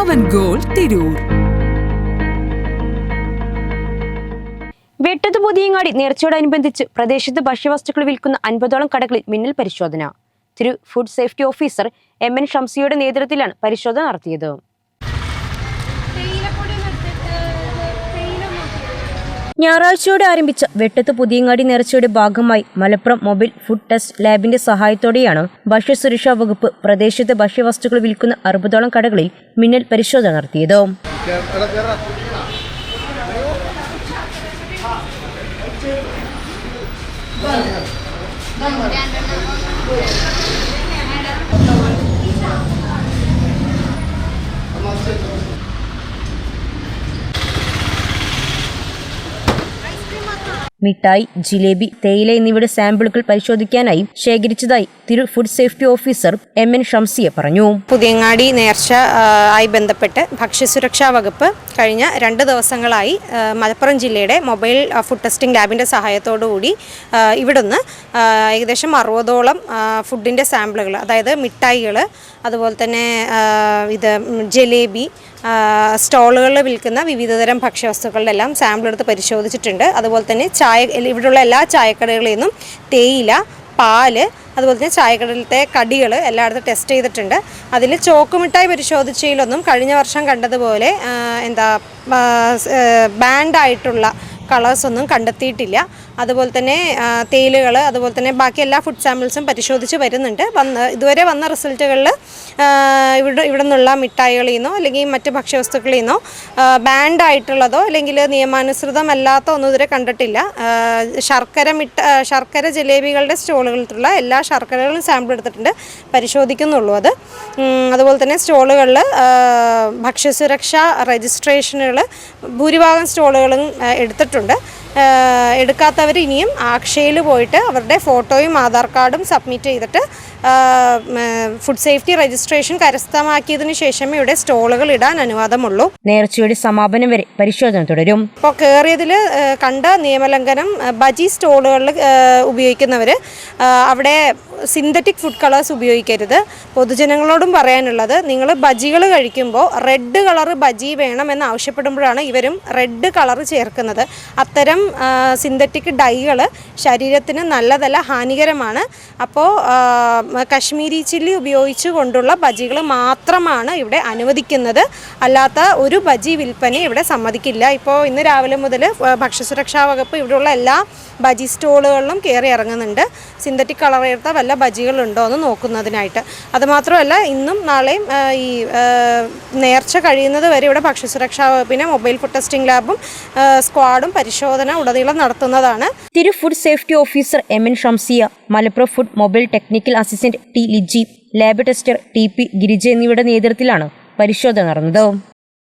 പവൻ ഗോൾ തിരൂർ. വെട്ടത്ത് പുതിയങ്ങാടി നേർച്ചയോടനുബന്ധിച്ച് പ്രദേശത്ത് ഭക്ഷ്യവസ്തുക്കൾ വിൽക്കുന്ന അൻപതോളം കടകളിൽ മിന്നൽ പരിശോധന. തിരു food safety officer M N ഷംസിയുടെ നേതൃത്വത്തിലാണ് പരിശോധന നടത്തിയത്. ഞായറാഴ്ചയോടെ ആരംഭിച്ച വെട്ടത്ത് പുതിയങ്ങാടി നേർച്ചയുടെ ഭാഗമായി മലപ്പുറം മൊബൈൽ ഫുഡ് ടെസ്റ്റ് ലാബിന്റെ സഹായത്തോടെയാണ് ഭക്ഷ്യസുരക്ഷാ വകുപ്പ് പ്രദേശത്തെ ഭക്ഷ്യവസ്തുക്കൾ വിൽക്കുന്ന അറുപതോളം കടകളിൽ മിന്നൽ പരിശോധന നടത്തിയത്. മിഠായി ജിലേബി തേയില എന്നിവയുടെ സാമ്പിളുകൾ പരിശോധിക്കാനായി ശേഖരിച്ചതായി തിരു food safety officer M N Shamsiya പറഞ്ഞു. പുതിയങ്ങാടി നേർച്ച ആയി ബന്ധപ്പെട്ട് ഭക്ഷ്യസുരക്ഷാ വകുപ്പ് കഴിഞ്ഞ രണ്ട് ദിവസങ്ങളായി മലപ്പുറം ജില്ലയുടെ മൊബൈൽ ഫുഡ് ടെസ്റ്റിംഗ് ലാബിന്റെ സഹായത്തോടുകൂടി ഇവിടുന്ന് ഏകദേശം അറുപതോളം ഫുഡിന്റെ സാമ്പിളുകൾ അതായത് മിഠായികൾ അതുപോലെ തന്നെ ഇത് ജലേബി സ്റ്റോളുകളിൽ വിൽക്കുന്ന വിവിധതരം ഭക്ഷ്യവസ്തുക്കളുടെ എല്ലാം സാമ്പിൾ എടുത്ത് പരിശോധിച്ചിട്ടുണ്ട്. അതുപോലെ തന്നെ ചായ ഇവിടെയുള്ള എല്ലാ ചായക്കടകളിൽ നിന്നും തേയില പാൽ അതുപോലെ തന്നെ ചായക്കടലത്തെ കടികൾ എല്ലായിടത്തും ടെസ്റ്റ് ചെയ്തിട്ടുണ്ട്. അതിൽ ചോക്കുമിഠായി പരിശോധിച്ചതിലൊന്നും കഴിഞ്ഞ വർഷം കണ്ടതുപോലെ എന്താ ബാൻഡായിട്ടുള്ള കളേഴ്സൊന്നും കണ്ടെത്തിയിട്ടില്ല. അതുപോലെ തന്നെ തേയിലുകൾ അതുപോലെ തന്നെ ബാക്കി എല്ലാ ഫുഡ് സാമ്പിൾസും പരിശോധിച്ച് വരുന്നുണ്ട്. വന്ന് ഇതുവരെ വന്ന റിസൾട്ടുകളിൽ ഇവിടെ ഇവിടെ നിന്നുള്ള മിഠായികളിൽ നിന്നോ അല്ലെങ്കിൽ മറ്റ് ഭക്ഷ്യവസ്തുക്കളിൽ നിന്നോ ബാൻഡ് ആയിട്ടുള്ളതോ അല്ലെങ്കിൽ നിയമാനുസൃതമല്ലാത്ത ഒന്നും ഇതുവരെ കണ്ടിട്ടില്ല. ശർക്കര മിഠ ശർക്കര ജലേബികളുടെ സ്റ്റോളുകളിലുള്ള എല്ലാ ശർക്കരകളും സാമ്പിൾ എടുത്തിട്ടുണ്ട്. പരിശോധിക്കുന്നുള്ളൂ അത്. അതുപോലെ തന്നെ സ്റ്റോളുകളിൽ ഭക്ഷ്യസുരക്ഷാ രജിസ്ട്രേഷനുകൾ ഭൂരിഭാഗം സ്റ്റോളുകളും എടുത്തിട്ടുണ്ട്. എടുക്കാത്തവർ ഇനിയും അക്ഷയയിൽ പോയിട്ട് അവരുടെ ഫോട്ടോയും ആധാർ കാർഡും സബ്മിറ്റ് ചെയ്തിട്ട് ഫുഡ് സേഫ്റ്റി രജിസ്ട്രേഷൻ കരസ്ഥമാക്കിയതിനു ശേഷമേ ഇവിടെ സ്റ്റോളുകൾ ഇടാൻ അനുവാദമുള്ളൂ. നേർച്ചയുടെ സമാപനം വരെ പരിശോധന തുടരും. ഇപ്പോൾ കയറിയതിൽ കണ്ട നിയമലംഘനം ബജി സ്റ്റോളുകളിൽ ഉപയോഗിക്കുന്നവർ അവിടെ സിന്തറ്റിക് ഫുഡ് കളേഴ്സ് ഉപയോഗിക്കരുത്. പൊതുജനങ്ങളോടും പറയാനുള്ളത് നിങ്ങൾ ബജികൾ കഴിക്കുമ്പോൾ റെഡ് കളർ ബജി വേണമെന്ന് ആവശ്യപ്പെടുമ്പോഴാണ് ഇവരും റെഡ് കളർ ചേർക്കുന്നത്. അത്തരം സിന്തറ്റിക് ഡൈകൾ ശരീരത്തിന് നല്ലതല്ല ഹാനികരമാണ്. അപ്പോൾ കശ്മീരി ചില്ലി ഉപയോഗിച്ച് കൊണ്ടുള്ള ബജികൾ മാത്രമാണ് ഇവിടെ അനുവദിക്കുന്നത്. അല്ലാത്ത ഒരു ബജി വിൽപ്പന ഇവിടെ സമ്മതിക്കില്ല. ഇപ്പോൾ ഇന്ന് രാവിലെ മുതൽ ഭക്ഷ്യസുരക്ഷാ വകുപ്പ് ഇവിടെയുള്ള എല്ലാ ബജി സ്റ്റോളുകളിലും കയറി ഇറങ്ങുന്നുണ്ട്. സിന്തറ്റിക് കളർ ചേർത്ത വല്ല ബജികളുണ്ടോ എന്ന് നോക്കുന്നതിനായിട്ട്. അതുമാത്രമല്ല ഇന്നും നാളെയും ഈ നേർച്ച കഴിയുന്നത് വരെ ഇവിടെ ഭക്ഷ്യസുരക്ഷാ വകുപ്പിനെ മൊബൈൽ ഫുഡ് ടെസ്റ്റിംഗ് ലാബും സ്ക്വാഡും പരിശോധന ഉടനീളം നടത്തുന്നതാണ്. തിരു food safety officer M N Shamsiya Malappuram food mobile technical assistant T Liji lab tester T P Girija എന്നിവരുടെ നേതൃത്വത്തിലാണ് പരിശോധന നടന്നത്.